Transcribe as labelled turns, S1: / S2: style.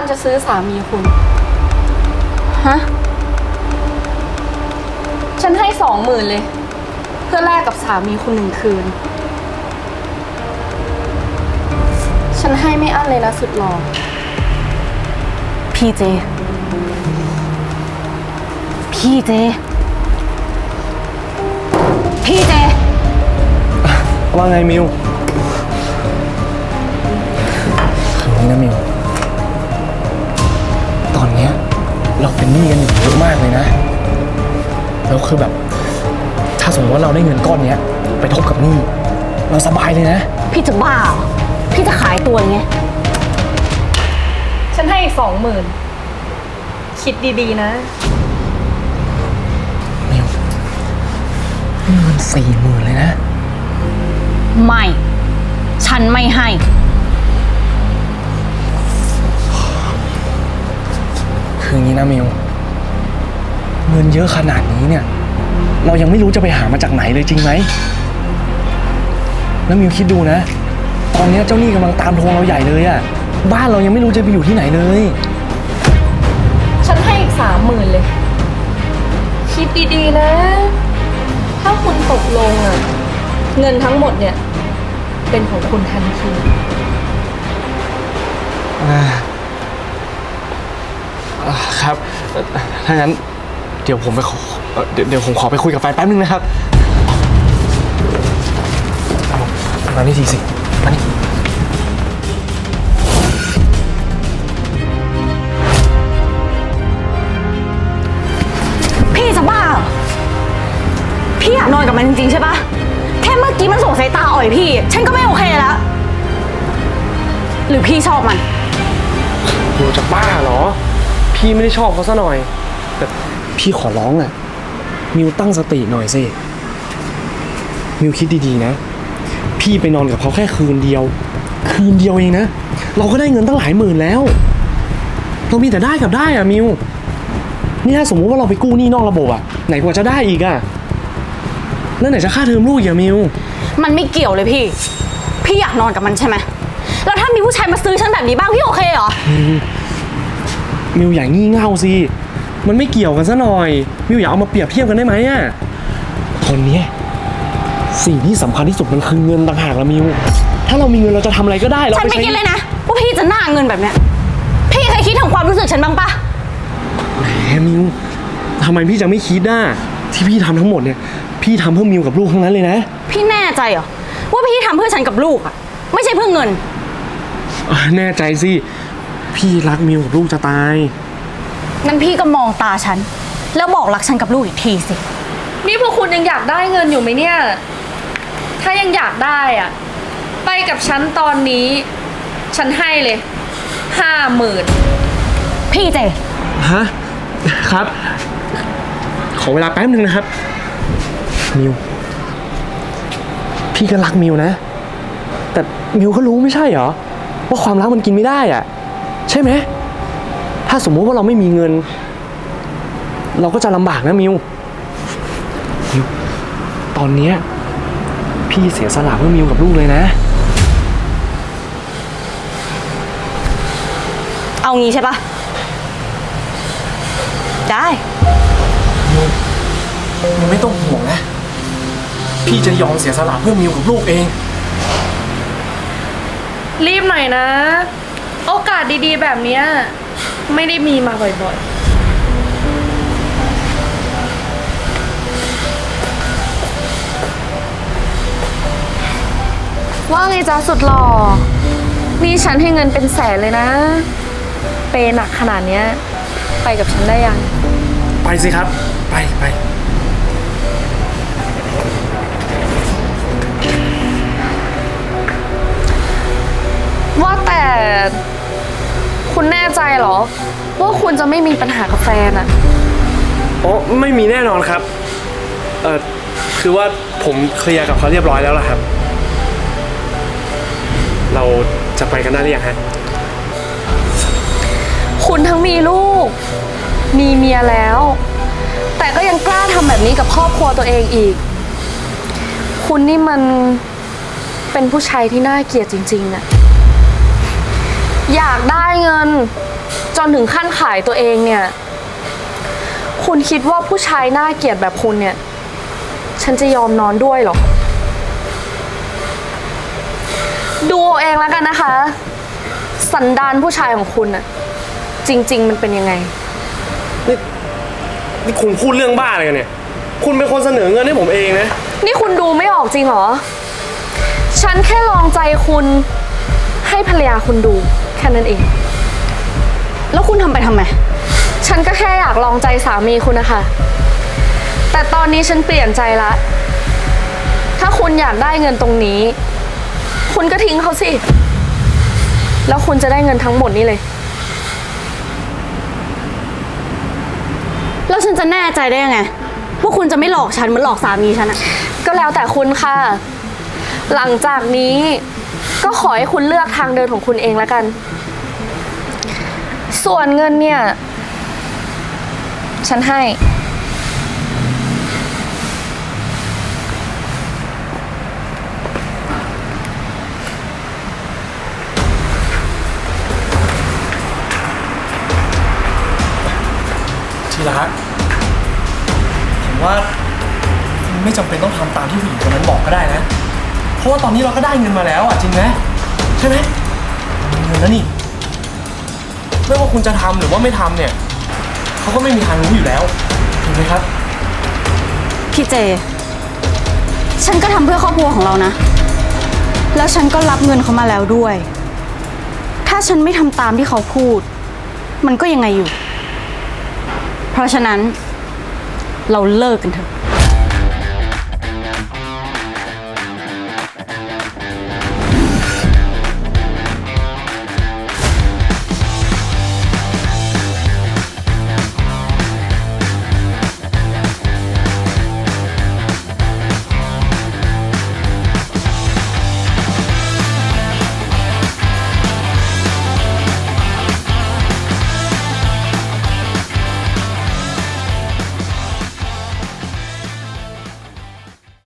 S1: านจะซื้อสามีคุณ
S2: ฮะ
S1: ฉันให้สองหมื่นเลย เพื่อแลกกับสามีคุณหนึ่งคืน ฉันให้ไม่อั้นเลยนะสุดหล่อ
S2: พี่เจ พี่เจ พี่เจ
S3: ว่าไงมิวคืออย่างนี้นะมิว เราเป็นหนี้กันอยู่เยอะมากเลยนะ แล้วคือแบบ ถ้าสมมติว่าเราได้เงินก้อนเนี้ย ไปทบกับหนี้ เราสบายเลยนะ
S2: พี่จะบ้าเหรอพี่จะขายตัวไง
S1: ฉันให้อีกสองหมื่นคิดดีๆนะ
S3: มิวนี่เงินสี่หมื่นเลยนะ
S2: ไม่ ฉันไม่ให้
S3: คืออย่างนี้นะมิว เงินเยอะขนาดนี้เนี่ย เรายังไม่รู้จะไปหามาจากไหนเลยจริงไหม แล้วมิวคิดดูนะ ตอนนี้เจ้าหนี้กำลังตามทวงเราใหญ่เลยอะบ้านเรายังไม่รู้จะไปอยู่ที่ไหนเลย
S1: ฉันให้อีกสามหมื่นเลย คิดดีๆนะ ถ้าคุณตกลงอะเงินทั้งหมดเนี่ย เป็นของคุณทันที
S3: ถ้างั้นเดี๋ยวผมไปขอเอ่อเดี๋ยวเดี๋ยวผมขอไปคุยกับแฟนแป๊บนึงนะครับเอามานี่ทีสิมานี่
S2: พี่จะบ้าเหรอพี่อยากนอนกับมันจริงๆใช่ปะแค่เมื่อกี้มันส่งสายตาอ่อยพี่ ฉันก็ไม่โอเคแล้ว หรือพี่ชอบมัน
S3: มิวจะบ้าเหรอ พี่ไม่ได้ชอบเขาซะหน่อย แต่พี่ขอร้องอะมิวตั้งสติหน่อยสิ มิวคิดดีๆนะ พี่ไปนอนกับเขาแค่คืนเดียว คืนเดียวเองนะ เราก็ได้เงินตั้งหลายหมื่นแล้ว เรามีแต่ได้กับได้อะมิว นี่ถ้าสมมุติว่าเราไปกู้หนี้นอกระบบอะไหนกว่าจะได้อีกอะแล้วไหนจะค่าเทอมลูกอีกอะมิว
S2: มันไม่เกี่ยวเลยพี่ พี่อยากนอนกับมันใช่ไหมแล้วถ้ามีผู้ชายมาซื้อฉันแบบนี้บ้างพี่โอเคเหรอ
S3: มิวอย่างงี่เง่าสิมันไม่เกี่ยวกันซะหน่อย มิวอย่าเอามาเปรียบเทียบกันได้ไหมอะตอนเนี้ยสิ่งที่สำคัญที่สุดมันคือเงินต่างหากละมิว ถ้าเรามีเงินเราจะทำอะไรก็ได้เรา
S2: ฉัน
S3: ไป
S2: ไม่
S3: ใช้
S2: คิดเลยนะว่าพี่จะหน้าเงินแบบเนี้ยพี่เคยคิดถึงความรู้สึกฉันบ้างปะ
S3: แหมมิวทำไมพี่จะไม่คิดน่ะที่พี่ทำทั้งหมดเนี่ย พี่ทำเพื่อมิวกับลูกทั้งนั้นเลยนะ
S2: พี่แน่ใจเหรอว่าพี่ทำเพื่อฉันกับลูกอะไม่ใช่เพื่อเงิน
S3: อะแน่ใจสิ พี่รักมิวกับลูกจะตาย
S2: งั้นพี่ก็มองตาฉัน แล้วบอกรักฉันกับลูกอีกทีสิ
S1: นี่พวกคุณยังอยากได้เงินอยู่ไหมเนี่ย ถ้ายังอยากได้อะไปกับฉันตอนนี้ ฉันให้เลย ห้าหมื่น
S2: พี่เจ
S3: ฮะ ครับ ขอเวลาแป๊บนึงนะครับ มิว พี่ก็รักมิวนะ แต่มิวก็รู้ไม่ใช่เหรอ ว่าความรักมันกินไม่ได้อะ ใช่ไหม ถ้าสมมุติว่าเราไม่มีเงิน เราก็จะลำบากนะมิวมิวตอนเนี้ยพี่เสียสละเพื่อมิวกับลูกเลยนะ
S2: เอางี้ใช่ปะได้
S3: มิวไม่ต้องห่วงนะ พี่จะยอมเสียสละเพื่อมิวกับลูกเอง
S1: รีบหน่อยนะ โอกาสดีๆ แบบเนี้ยไม่ได้มีมาบ่อยๆ ว่าไงจ้าสุดหล่อ นี่ฉันให้เงินเป็นแสนเลยนะ เปย์หนักขนาดเนี้ย ไปกับฉันได้ยัง
S3: ไปสิครับ ไปไป
S1: ว่าแต่ คุณแน่ใจเหรอ ว่าคุณจะไม่มีปัญหากับแฟนอะ
S3: โอ้ไม่มีแน่นอนครับ เออคือว่าผมเคลียร์กับเขาเรียบร้อยแล้วล่ะครับ เราจะไปกันได้หรือยังฮะ
S1: คุณทั้งมีลูก มีเมียแล้ว แต่ก็ยังกล้าทำแบบนี้กับครอบครัวตัวเองอีก คุณนี่มันเป็นผู้ชายที่น่าเกลียดจริงๆอะ อยากได้เงิน จนถึงขั้นขายตัวเองเนี่ย คุณคิดว่าผู้ชายน่าเกลียดแบบคุณเนี่ย ฉันจะยอมนอนด้วยเหรอ ดูเอาเองแล้วกันนะคะ สันดานผู้ชายของคุณน่ะ จริง ๆ มันเป็นยังไง
S3: นี่นี่คุณพูดเรื่องบ้าอะไรกันเนี่ย คุณเป็นคนเสนอเงินให้ผมเองนะ
S1: นี่คุณดูไม่ออกจริงเหรอ ฉันแค่ลองใจคุณให้ภรรยาคุณดู แค่นั้นเอง
S2: แล้วคุณทำไปทำไม
S1: ฉันก็แค่อยากลองใจสามีคุณนะคะ แต่ตอนนี้ฉันเปลี่ยนใจละ ถ้าคุณอยากได้เงินตรงนี้ คุณก็ทิ้งเขาสิ แล้วคุณจะได้เงินทั้งหมดนี้เลย
S2: แล้วฉันจะแน่ใจได้ยังไงว่าคุณจะไม่หลอกฉันเหมือนหลอกสามีฉันอะ
S1: ก็แล้วแต่คุณค่ะ หลังจากนี้ ก็ขอให้คุณเลือกทางเดินของคุณเองแล้วกัน ส่วนเงินเนี่ย ฉันให้
S3: ทีรักผมว่าคุณไม่จำเป็นต้องทำตามที่ผู้หญิงคนนั้นบอกก็ได้นะ เพราะว่าตอนนี้เราก็ได้เงินมาแล้วอะจริงไหมใช่ไหมเงินแล้วนี่ไม่ว่าคุณจะทำหรือว่าไม่ทำเนี่ยเขาก็ไม่มีทางรู้อยู่แล้วถูกไหมครับ
S2: พี่เจ ฉันก็ทำเพื่อครอบครัวของเรานะ แล้วฉันก็รับเงินเขามาแล้วด้วย ถ้าฉันไม่ทำตามที่เขาพูด มันก็ยังไงอยู่ เพราะฉะนั้น เราเลิกกันเถอะ